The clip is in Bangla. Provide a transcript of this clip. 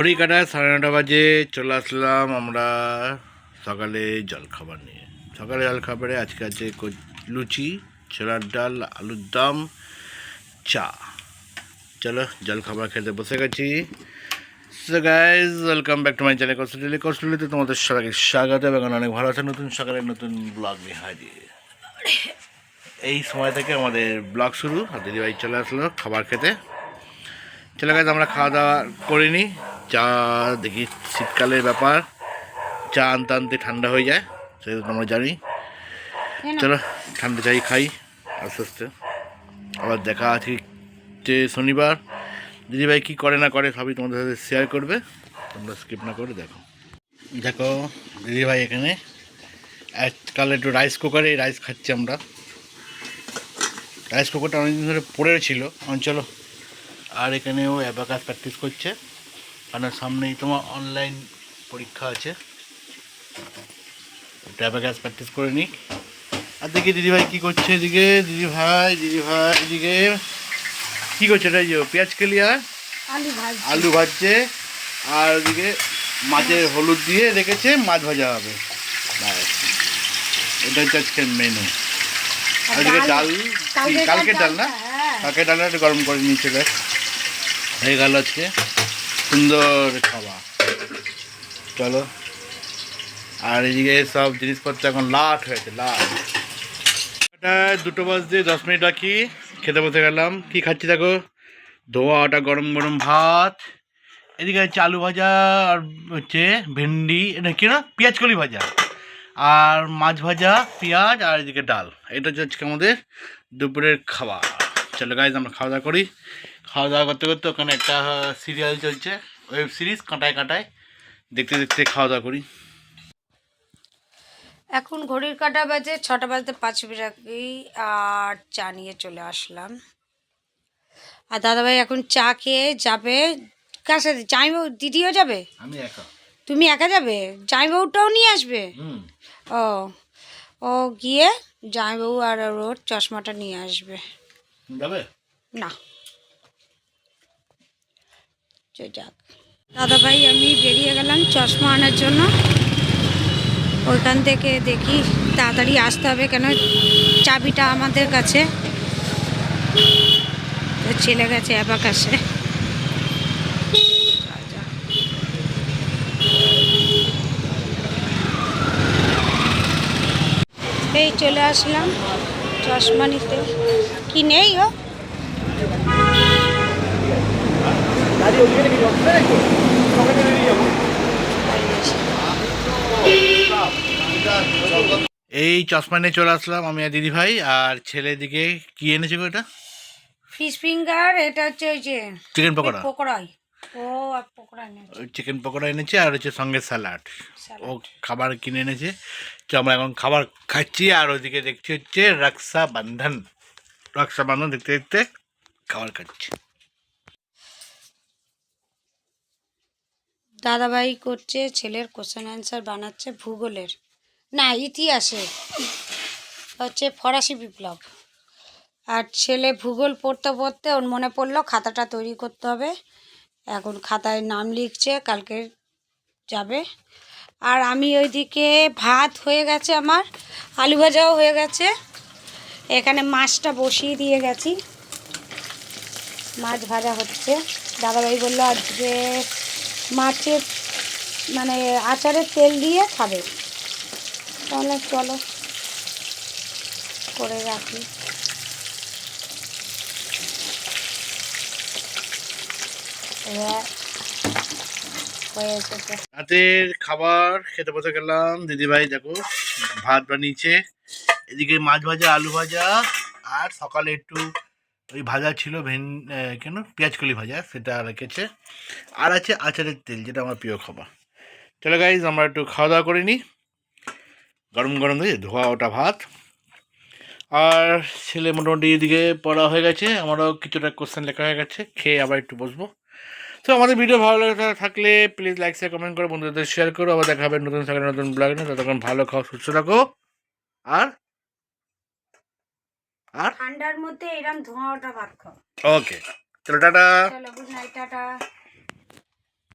ঘড়ি কাটা সাড়ে নটা বাজে, চলে আসলাম আমরা সকালে জলখাবার নিয়ে। সকালে জলখাবারে আজকে আছে লুচি, ছোলার ডাল, আলুর দম, চা। চলো জলখাবার খেতে বসে গেছি। So guys welcome back to my channel কস্টুলি কস্টুলিতে তোমাদের সবাইকে স্বাগত এবং অনেক ভালো আছে। নতুন সকালে নতুন ব্লগ নিয়ে হাজির। এই সময় থেকে আমাদের ব্লগ শুরু। দিদিভাই চলে আসলো খাবার খেতে। চলে গেছে আমরা খাওয়া দাওয়া করিনি। চা দেখি শীতকালের ব্যাপার। চা আনতে আনতে ঠান্ডা হয়ে যায় সেটা তো আমরা জানি। চলো ঠান্ডা চাই খাই আস্তে আস্তে। আবার দেখা আছে যে শনিবার। দিদিভাই কী করে না করে সবই তোমাদের সাথে শেয়ার করবে। তোমরা স্কিপ না করে দেখো। দেখো দিদিভাই এখানে আজকাল একটু রাইস কুকারে রাইস খাচ্ছি আমরা। রাইস কুকারটা অনেকদিন ধরে পড়ে ছিল। এখন চলো আর এখানেও অ্যাবাকাস প্র্যাকটিস করছে। কারণ সামনেই তোমার অনলাইন পরীক্ষা আছে। একটু অ্যাবাকাস প্র্যাকটিস করে নিই। আর দেখি দিদিভাই কী করছে এদিকে? দিদিভাই দিদিভাই এদিকে। কী করছে এটা যে পেঁয়াজ কেলিয়া আলু ভাজ আলু ভাজছে। আর ওদিকে মাছের হলুদ দিয়ে রেখেছে মাছ ভাজা হবে। এটা হচ্ছে আজকের মেনু আর ওদিকে ডাল কালকে ডাল না? হ্যাঁ। কালকে ডালটা গরম করে নিয়েছিল হয়ে গেল আজকে। সুন্দর খাবার। চলো। আর এদিকে সব জিনিসপত্র এখন লাট হয়েছে, লাট। দুটো দিয়ে দশ মিনিট রাখি খেতে বসে গেলাম। কি খাচ্ছি দেখো? ধোয়া ওটা গরম গরম ভাত। এদিকে হচ্ছে আলু ভাজা আর হচ্ছে ভেন্ডি, এটা কি না? পেঁয়াজ কলি ভাজা। আর মাছ ভাজা, পেঁয়াজ আর এদিকে ডাল। এটা হচ্ছে আমাদের দুপুরের খাবার। চলো গাইজ আমরা খাওয়া দাওয়া করি। খাওয়া দাওয়া করতে করতে ওখানে একটা সিরিয়াল চলছে। ওয়েব সিরিজ কাঁটায় কাঁটায়। দেখতে দেখতে খাওয়া দাওয়া করি। এখন ঘড়ির কাটা বাজে ছটা বাজতে পাঁচ মিনিট আগেই আর চা নিয়ে চলে আসলাম। আর দাদাভাই এখন চা খেয়ে যাবে। কার সাথে? জামাইবাবু দিদিও যাবে? আমি একা। তুমি একা যাবে? জামাইবাবুটাও নিয়ে আসবে? ও ও গিয়ে জামাইবাবু আর ওর চশমাটা নিয়ে আসবে। যাবে? না। তো যাক। দাদাভাই আমি বেরিয়ে গেলাম চশমা আনার জন্য। ওইখান থেকে দেখি তাড়াতাড়ি আসতে হবে কেন? চাবিটা আমাদের কাছে। ছেলে গেছে অ্যাবার কাছে এই চলে আসলাম। চশমা নিতে কি নেই ও? এই চশমা নিয়ে চলে আসলাম আমি আর দিদি ভাই আর ছেলের দিকে কি এনেছে গো এটা? ফিশ ফিঙ্গার এটা হচ্ছে ওই যে চিকেন পকোড়া। পকোড়াই। ও পকোড়া এনেছে। চিকেন পকোড়া এনেছে আর হচ্ছে সঙ্গে স্যালাড। ও খাবার কিনে এনেছে। তো আমরা এখন খাবার খাচ্ছি আর ওইদিকে দেখছি হচ্ছে রক্ষা বন্ধন রক্ষা বন্ধন দেখতে দেখতে খাবার খাচ্ছি। দাদাভাই করছে ছেলের কোশ্চেন অ্যান্সার বানাচ্ছে ভূগোলের। না ইতিহাসে হচ্ছে ফরাসি বিপ্লব। আর ছেলে ভূগোল পড়তে পড়তে ওর মনে পড়ল খাতাটা তৈরি করতে হবে। এখন খাতায় নাম লিখছে, কালকে যাবে। আর আমি ওইদিকে ভাত হয়ে গেছে আমার, আলু ভাজাও হয়ে গেছে। এখানে মাছটা বসিয়ে দিয়ে গেছি। মাছ ভাজা হচ্ছে। দাদাভাই বলল, আজকে মাছের মানে আচারের তেল দিয়ে খাবে। তাহলে চলো, করে রাখি। রাতের খাবার খেতে বসে গেলাম। দিদিভাই দেখো, ভাত বানিয়েছে। এদিকে মাছ ভাজা, আলু ভাজা, আর সকালে একটু ওই ভাজা ছিল, ভেন কেন? পেঁয়াজকলি ভাজা, সেটা রেখেছে। আর আছে আচারের তেল, যেটা আমার প্রিয় খাবার। চলো গাইজ আমরা একটু খাওয়া দাওয়া করে নিই গরম গরম দিয়ে ধোয়া ওটা ভাত। আর ছেলে মোটামুটি এদিকে পড়া হয়ে গেছে, আমারও কিছুটা কোশ্চেন লেখা হয়ে গেছে, খেয়ে আবার একটু বসবো। তো আমাদের ভিডিও ভালো লাগে থাকলে প্লিজ লাইক শেয়ার কমেন্ট করো বন্ধুদের শেয়ার করো। আবার দেখা হবে নতুন থাকলে নতুন ব্লগ নিয়ে। ততক্ষণ ভালো খাও সুস্থ থাকো। আর? আর? ঠান্ডার মধ্যে এরকম ধোঁয়া ওটা ভাত খাও। ওকে চলো টাটা। চলো গুড নাইট টাটা।